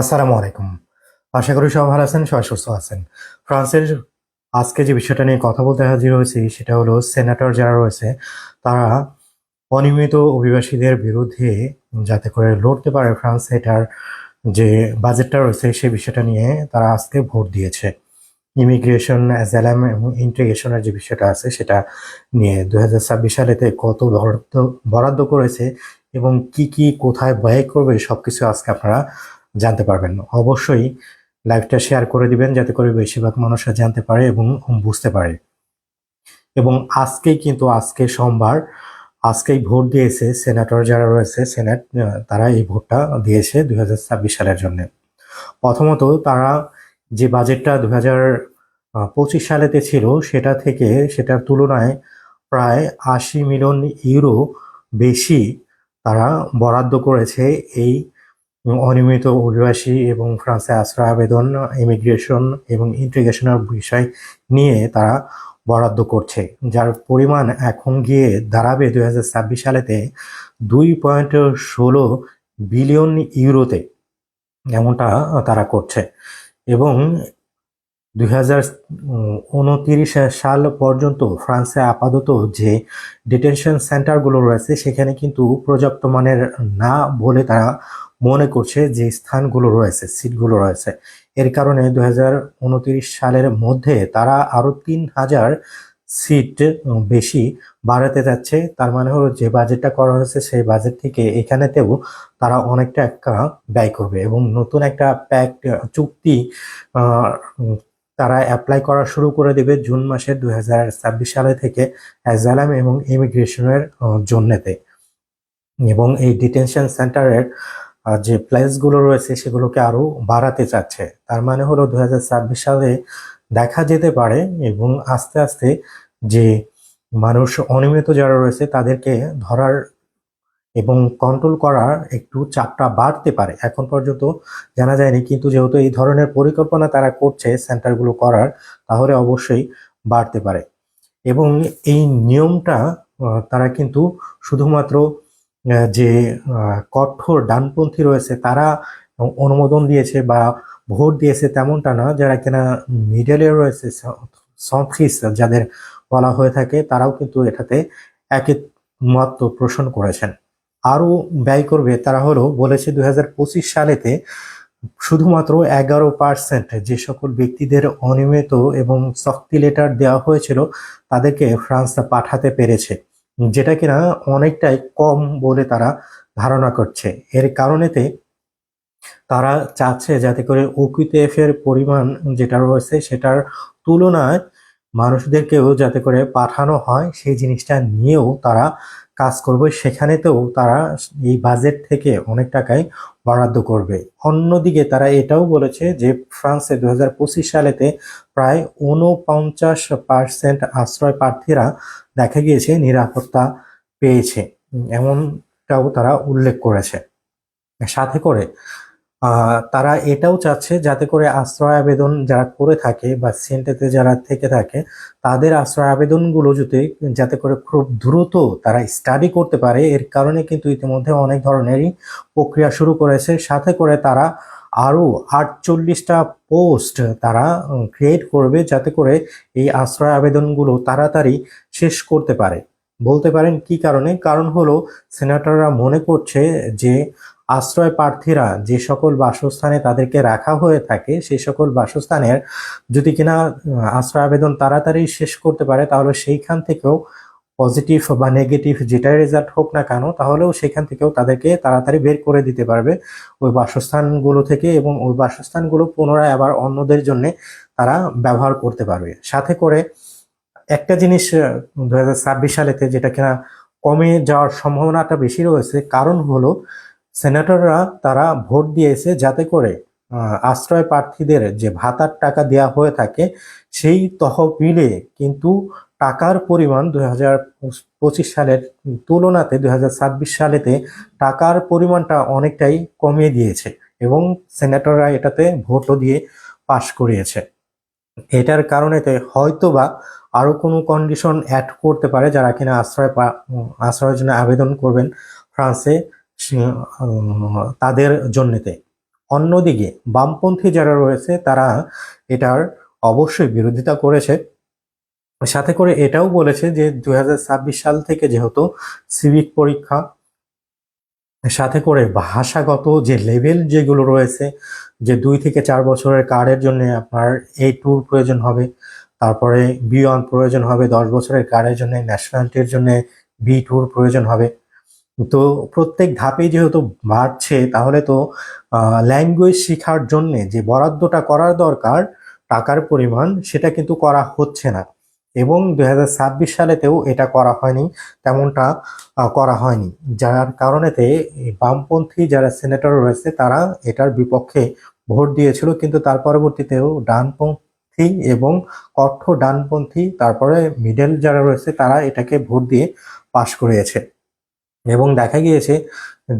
আসসালামু আলাইকুম। আশা করি সব ভালো আছেন, সবাই সুস্থ আছেন। ফ্রান্সের আজকে যে বিষয়টা নিয়ে কথা বলতে হাজির হয়েছি, সেটা হলো সেনেটর যারা রয়েছে, তারা অনিয়মিত অভিবাসীদের বিরুদ্ধে যাতে করে লড়তে পারে ফ্রান্স, এটার যে বাজেটটা রয়েছে সেই বিষয়টা নিয়ে তারা আজকে ভোট দিয়েছে। ইমিগ্রেশন অ্যাজালাম এবং ইন্টিগ্রেশনের যে বিষয়টা আছে, সেটা নিয়ে দু হাজার ছাব্বিশ সালেতে কত বরাদ্দ বরাদ্দ করেছে এবং কি কি কোথায় ব্যয় করবে, সবকিছু আজকে আপনারা জানতে পারবেন। অবশ্যই লাইভটা শেয়ার করে দিবেন যাতে করে বেশিরভাগ মানুষরা জানতে পারে এবং বুঝতে পারে। এবং আজকেই কিন্তু আজকে সোমবার, আজকেই ভোট দিয়েছে সেনেটর যারা রয়েছে, সেনেট তারা এই ভোটটা দিয়েছে দু হাজার ছাব্বিশ সালের জন্য। প্রথমত তারা যে বাজেটটা দু পঁচিশ সালেতে ছিল সেটা থেকে সেটার তুলনায় প্রায় আশি মিলিয়ন ইউরো বেশি তারা বরাদ্দ করেছে এই অনিয়মিত অভিবাসী এবং ফ্রান্সে আশ্রয় আবেদন ইমিগ্রেশন এবং ইন্টিগ্রেশনের বিষয় নিয়ে তারা বরাদ্দ করছে, যার পরিমাণ এখন গিয়ে দাঁড়াবে দুই হাজার ছাব্বিশ সালেতে দুই পয়েন্ট ষোলো বিলিয়ন ইউরোতে, এমনটা তারা করছে। এবং দুই সাল পর্যন্ত ফ্রান্সে আপাতত যে ডিটেনশন সেন্টারগুলো রয়েছে, সেখানে কিন্তু পর্যাপ্ত মানের না বলে তারা মনে করছে যে স্থানগুলো রয়েছে সিটগুলো রয়েছে। এর কারণে দু সালের মধ্যে তারা আরও তিন হাজার সিট বেশি বাড়াতে যাচ্ছে। তার মানে হলো যে বাজেটটা করা হয়েছে, সেই বাজেট থেকে এখানেতেও তারা অনেকটা একটা ব্যয় করবে এবং নতুন একটা প্যাক্ট চুক্তি তারা অ্যাপ্লাই করা শুরু করে দেবে জুন মাসের দুই হাজার ছাব্বিশ সালে থেকে অ্যাজালাম এবং ইমিগ্রেশনের জন্যতে। এবং এই ডিটেনশন সেন্টারের যে প্লেসগুলো রয়েছে সেগুলোকে আরও বাড়াতে চাচ্ছে। তার মানে হলো দু হাজার ছাব্বিশ সালে দেখা যেতে পারে এবং আস্তে আস্তে যে মানুষ অনিয়মিত যারা রয়েছে তাদেরকে ধরার এবং কন্ট্রোল করার একটু চাপটা বাড়তে পারে। এখন পর্যন্ত জানা যায়নি, কিন্তু যেহেতু এই ধরনের পরিকল্পনা তারা করছে সেন্টারগুলো করার, তাহলে অবশ্যই বাড়তে পারে। এবং এই নিয়মটা তারা কিন্তু শুধুমাত্র যে কঠোর ডানপন্থী রয়েছে, তারা অনুমোদন দিয়েছে বা ভোট দিয়েছে তেমনটা না, যারা কিনা মিডলে রয়েছে সংখ্রিস যাদের বলা হয়ে থাকে, তারাও কিন্তু এটাতে একই মত পোষণ করেছেন। আরও ব্যয় করবে, তারা হলো বলেছে দু হাজার পঁচিশ সালেতে শুধুমাত্র এগারো পার্সেন্ট যে সকল ব্যক্তিদের অনিয়মিত এবং শক্তি লেটার দেওয়া হয়েছিল, তাদেরকে ফ্রান্স পাঠাতে পেরেছে, যেটা কিনা অনেকটাই কম বলে তারা ধারণা করছে। এর কারণেতে তারা চাচ্ছে যাতে করে ওকিউটিএফ পরিমাণ যেটা রয়েছে সেটার তুলনায় মানুষদেরকেও যাতে করে পাঠানো হয়, সেই জিনিসটা নিয়েও তারা কাজ করবে, সেখানেতেও তারা এই বাজেট থেকে অনেক টাকাই বরাদ্দ করবে। অন্যদিকে তারা এটাও বলেছে যে, ফ্রান্সে দু হাজার পঁচিশ সালেতে প্রায় উনপঞ্চাশ পার্সেন্ট আশ্রয় প্রার্থীরা দেখা গিয়েছে নিরাপত্তা পেয়েছে। এমনটাও তারা উল্লেখ করেছে। সাথে করে তারা এটাও চাচ্ছে যাতে করে আশ্রয় আবেদন যারা করে থাকে বা সেন্টাতে যারা থেকে থাকে, তাদের আশ্রয় আবেদনগুলো যদি, যাতে করে খুব দ্রুত তারা স্টাডি করতে পারে, এর কারণে কিন্তু ইতিমধ্যে অনেক ধরনেরই প্রক্রিয়া শুরু করেছে। সাথে করে তারা আরও আটচল্লিশটা পোস্ট তারা ক্রিয়েট করবে যাতে করে এই আশ্রয় আবেদনগুলো তাড়াতাড়ি শেষ করতে পারে। বলতে পারেন কি কারণে? কারণ হলো সেনেটররা মনে করছে যে আশ্রয় প্রার্থীরা যে সকল বাসস্থানে তাদেরকে রাখা হয়ে থাকে সেই সকল বাসস্থানের যদি কিনা আশ্রয় আবেদন তাড়াতাড়ি শেষ করতে পারে, তাহলে সেইখান থেকেও পজিটিভ বা নেগেটিভ যেটাই রেজাল্ট হোক না কেন, তাহলেও সেখান থেকেও তাদেরকে তাড়াতাড়ি বের করে দিতে পারবে। ওই বাসস্থানগুলো থেকে এবং ওই বাসস্থানগুলো পুনরায় আবার অন্যদের জন্য তারা ব্যবহার করতে পারবে। সাথে করে একটা জিনিস দু হাজার ছাব্বিশ সালেতে যেটা কিনা কমে যাওয়ার সম্ভাবনাটা বেশি রয়েছে, কারণ হলো সেনেটররা তারা ভোট দিয়েছে যাতে করে আশ্রয় প্রার্থীদের যে ভাতার টাকা দেওয়া হয়ে থাকে সেই তহবিলে কিন্তু টাকার পরিমাণ দুই হাজার পঁচিশ সালের তুলনাতে দুই হাজার ছাব্বিশ সালেতে টাকার পরিমাণটা অনেকটাই কমিয়ে দিয়েছে এবং সেনেটররা এটাতে ভোটও দিয়ে পাশ করিয়েছে। এটার কারণেতে হয়তোবা আরও কোনো কন্ডিশন অ্যাড করতে পারে যারা কিনা আশ্রয় আশ্রয়ের জন্য আবেদন করবেন ফ্রান্সে তাদের জন্যতে। অন্যদিকে বামপন্থী যারা রয়েছে, তারা এটার অবশ্যই বিরোধিতা করেছে। সাথে করে এটাও বলেছে যে দুই হাজার ছাব্বিশ সাল থেকে যেহেতু সিভিক পরীক্ষা সাথে করে ভাষাগত যে লেভেল যেগুলো রয়েছে, যে দুই থেকে চার বছরের কার্ডের জন্য আপনার এ টুর প্রয়োজন হবে, তারপরে বি ওয়ান প্রয়োজন হবে, দশ বছরের কার্ডের জন্য ন্যাশনালিটির জন্য বি টুর প্রয়োজন হবে। তো প্রত্যেক ধাপেই যেহেতু বাড়ছে, তাহলে তো ল্যাঙ্গুয়েজ শেখার জন্যে যে বরাদ্দটা করার দরকার, টাকার পরিমাণ, সেটা কিন্তু করা হচ্ছে না। এবং দুই হাজার ছাব্বিশ সালেতেও এটা করা হয়নি, তেমনটা করা হয়নি। যার কারণেতে বামপন্থী যারা সিনেটর রয়েছে, তারা এটার বিপক্ষে ভোট দিয়েছিল, কিন্তু তার পরবর্তীতেও ডানপন্থী এবং কঠোর ডানপন্থী, তারপরে মিডল যারা রয়েছে, তারা এটাকে ভোট দিয়ে পাশ করিয়েছে। এবং দেখা গিয়েছে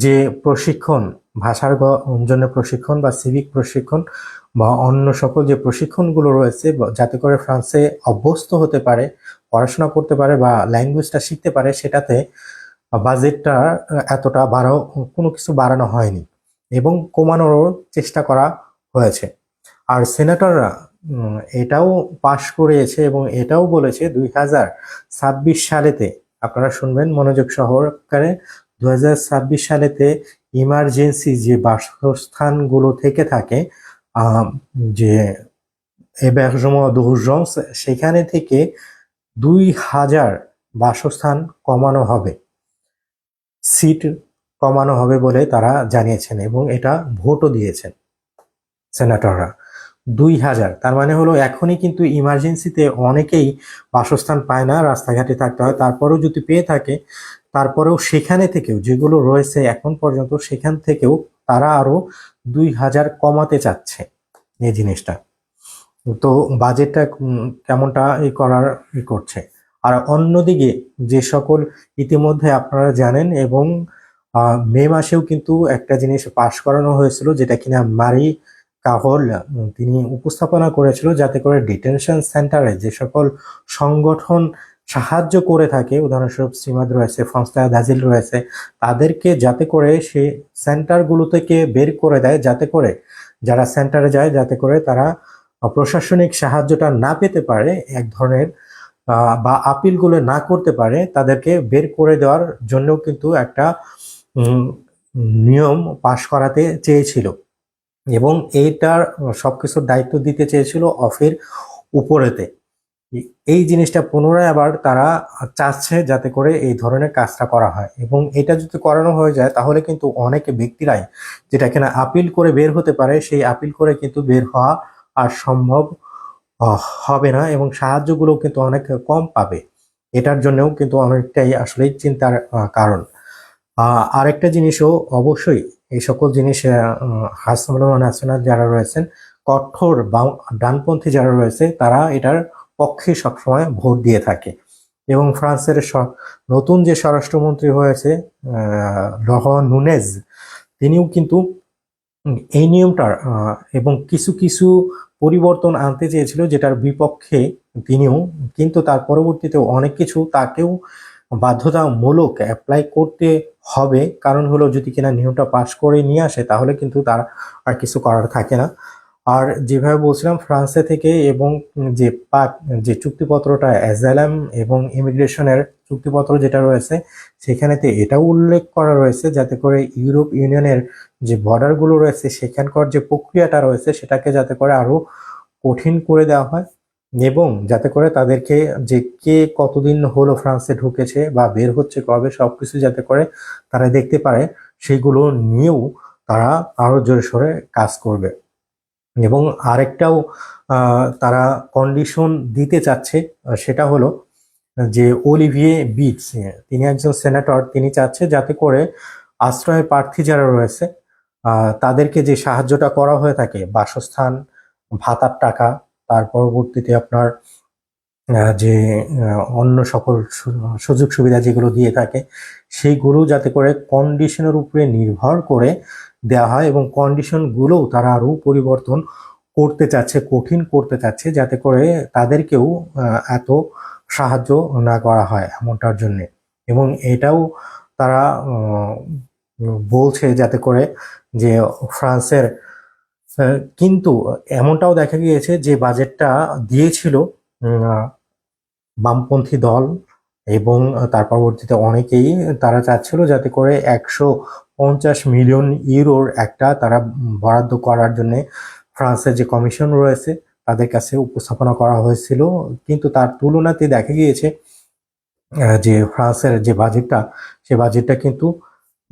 যে প্রশিক্ষণ ভাষার জন্য প্রশিক্ষণ বা সিভিক প্রশিক্ষণ বা অন্য সকল যে প্রশিক্ষণগুলো রয়েছে যাতে করে ফ্রান্সে অভ্যস্ত হতে পারে, পড়াশোনা করতে পারে বা ল্যাঙ্গুয়েজটা শিখতে পারে, সেটাতে বাজেটটা এতটা বাড়াও, কোনো কিছু বাড়ানো হয়নি এবং কমানোরও চেষ্টা করা হয়েছে। আর সেনেটররা এটাও পাশ করিয়েছে এবং এটাও বলেছে দুই হাজার ছাব্বিশ সালেতে, আপনারা শুনবেন মনোযোগ সহকারে দু হাজার ছাব্বিশ সালেতে ইমার্জেন্সি যে বাসস্থানগুলো থেকে থাকে যে d'urgence সেখানে থেকে দুই হাজার বাসস্থান কমানো হবে। সিট কমানো হবে বলে তারা জানিয়েছেন এবং এটা ভোটও দিয়েছেন সেনেটররা। দুই হাজার। তার মানে হলো এখনই কিন্তু ইমার্জেন্সিতে অনেকেই বাসস্থান পায় না, রাস্তাঘাটে থাকতে হয়। তারপরেও যদি পেয়ে থাকে, তারপরেও সেখানে থেকেও, যেগুলো রয়েছে এখন পর্যন্ত, সেখান থেকেও তারা আরও দুই হাজার কমাতে চাচ্ছে এই জিনিসটা। তো বাজেটটা কেমনটা ই করার, ই করছে। আর অন্যদিকে যে সকল ইতিমধ্যে আপনারা জানেন এবং মে মাসেও কিন্তু একটা জিনিস পাশ করানো হয়েছিল, যেটা কিনা মারি কাহল তিনি উপস্থাপনা করেছিল যাতে করে ডিটেনশন সেন্টারে যে সকল সংগঠন সাহায্য করে থাকে, উদাহরণস্বরূপ সীমাদ রয়েছে ফংস্তা দাজিল রয়েছে, তাদেরকে যাতে করে সে সেন্টারগুলো থেকে বের করে দেয়, যাতে করে যারা সেন্টারে যায়, যাতে করে তারা প্রশাসনিক সাহায্যটা না পেতে পারে, এক ধরনের বা আপিলগুলো না করতে পারে, তাদেরকে বের করে দেওয়ার জন্যও কিন্তু একটা নিয়ম পাশ করাতে চেয়েছিল। এবং এইটার সবকিছুর দায়িত্ব দিতে চেয়েছিল অফের উপরেতে। এই জিনিসটা পুনরায় আবার তারা চাচ্ছে যাতে করে এই ধরনের কাজটা করা হয়। এবং এটা যদি করানো হয়ে যায়, তাহলে কিন্তু অনেক ব্যক্তিরাই যেটা কিনা আপিল করে বের হতে পারে, সেই আপিল করে কিন্তু বের হওয়া আর সম্ভব হবে না এবং সাহায্যগুলো কিন্তু অনেক কম পাবে। এটার জন্যও কিন্তু অনেকটাই আসলে চিন্তার কারণ। আরেকটা জিনিসও অবশ্যই এই সকল জিনিস হাসমুল্লাহ ন্যাশনাল যারা রয়েছেন, কঠোর বাম ডানপন্থী যারা রয়েছে, তারা এটার পক্ষে সবসময় ভোট দিয়ে থাকে। এবং ফ্রান্সের নতুন যে স্বরাষ্ট্রমন্ত্রী হয়েছে লহ নুনেজ, তিনিও কিন্তু এই নিয়মটার এবং কিছু কিছু পরিবর্তন আনতে চেয়েছিল যেটার বিপক্ষে তিনিও, কিন্তু তার পরবর্তীতে অনেক কিছু তাকেও বাধ্যতামূলক অ্যাপ্লাই করতে হবে। কারণ হলো যদি কিনা নিয়মটা পাশ করে নিয়ে আসে, তাহলে কিন্তু তার আর কিছু করার থাকে না। আর যেভাবে বলছিলাম, ফ্রান্সে থেকে এবং যে পাক, যে চুক্তিপত্রটা, অ্যাজালাম এবং ইমিগ্রেশনের চুক্তিপত্র যেটা রয়েছে, সেখানেতে এটাও উল্লেখ করা রয়েছে যাতে করে ইউরোপ ইউনিয়নের যে বর্ডারগুলো রয়েছে, সেখানকার যে প্রক্রিয়াটা রয়েছে, সেটাকে যাতে করে আরও কঠিন করে দেওয়া হয়। এবং যাতে করে তাদেরকে যে কে কতদিন হলো ফ্রান্সে ঢুকেছে বা বের হচ্ছে কবে সবকিছু যাতে করে তারা দেখতে পারে, সেগুলো নিয়েও তারা আরও জোরে সোরে কাজ করবে। এবং আরেকটাও তারা কন্ডিশন দিতে চাচ্ছে সেটা হলো যে অলিভিয়ে বিটস তিনি একজন সেনেটর তিনি চাচ্ছে যাতে করে আশ্রয় প্রার্থী যারা রয়েছে তাদেরকে যে সাহায্যটা করা হয়ে থাকে, বাসস্থান, ভাতার টাকা তার পরবর্তীতে আপনার যে অন্য সকল সুযোগ সুবিধা যেগুলো দিয়ে থাকে, সেইগুলো যাতে করে কন্ডিশনের উপরে নির্ভর করে দেওয়া হয় এবং কন্ডিশনগুলোও তারা আরও পরিবর্তন করতে চাচ্ছে, কঠিন করতে চাচ্ছে, যাতে করে তাদেরকেও এত সাহায্য না করা হয় এমনটার জন্যে। এবং এটাও তারা বলছে যাতে করে যে, ফ্রান্সের কিন্তু এমনটাও দেখা গিয়েছে যে বাজেটটা দিয়েছিল বামপন্থী দল এবং তার পরবর্তীতে অনেকেই তারা চাচ্ছিল যাতে করে একশো পঞ্চাশ মিলিয়ন ইউরোর একটা তারা বরাদ্দ করার জন্য ফ্রান্সের যে কমিশন রয়েছে তাদের কাছে উপস্থাপনা করা হয়েছিল। কিন্তু তার তুলনাতে দেখা গিয়েছে যে ফ্রান্সের যে বাজেটটা, সে বাজেটটা কিন্তু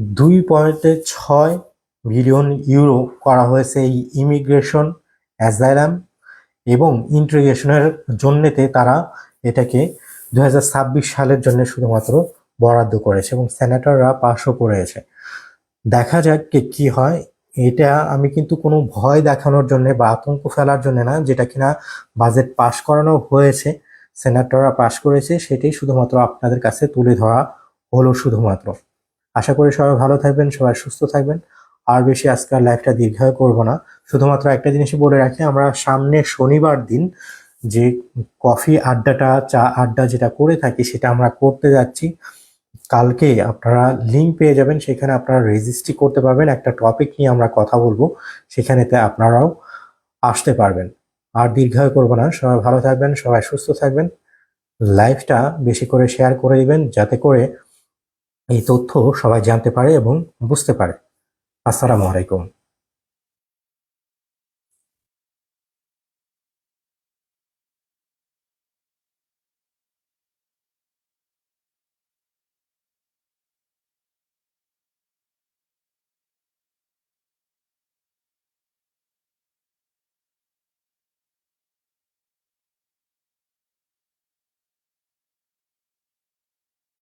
দুই পয়েন্ট ছয় বিলিয়ন ইউরো করা হয়েছে এই ইমিগ্রেশন অ্যাজাইলাম এবং ইন্টিগ্রেশনের জন্যতে তারা এটাকে দু হাজার ছাব্বিশ সালের জন্য শুধুমাত্র বরাদ্দ করেছে এবং সেনেটররা পাশও করেছে দেখা যাক কে কি হয়। এটা আমি কিন্তু কোনো ভয় দেখানোর জন্য বা আতঙ্ক ফেলার জন্য না, যেটা কিনা বাজেট পাশ করানো হয়েছে সেনেটররা পাশ করেছে, সেটাই শুধুমাত্র আপনাদের কাছে তুলে ধরা হলো শুধুমাত্র। আশা করি সবাই ভালো থাকবেন, সবাই সুস্থ থাকবেন। আর বেশি আজকাল লাইফটা দীর্ঘায়ু করব না। শুধুমাত্র একটা জিনিসই বলে রাখি, আমরা সামনে শনিবার দিন যে কফি আড্ডাটা, চা আড্ডা যেটা করে থাকি, সেটা আমরা করতে যাচ্ছি। কালকে আপনারা লিঙ্ক পেয়ে যাবেন, সেখানে আপনারা রেজিস্ট্রি করতে পারবেন। একটা টপিক নিয়ে আমরা কথা বলব, সেখানেতে আপনারাও আসতে পারবেন। আর দীর্ঘায়ু করব না, সবাই ভালো থাকবেন, সবাই সুস্থ থাকবেন। লাইফটা বেশি করে শেয়ার করে দিবেন, যাতে করে এই তথ্য সবাই জানতে পারে এবং বুঝতে পারে। আসসালামু আলাইকুম।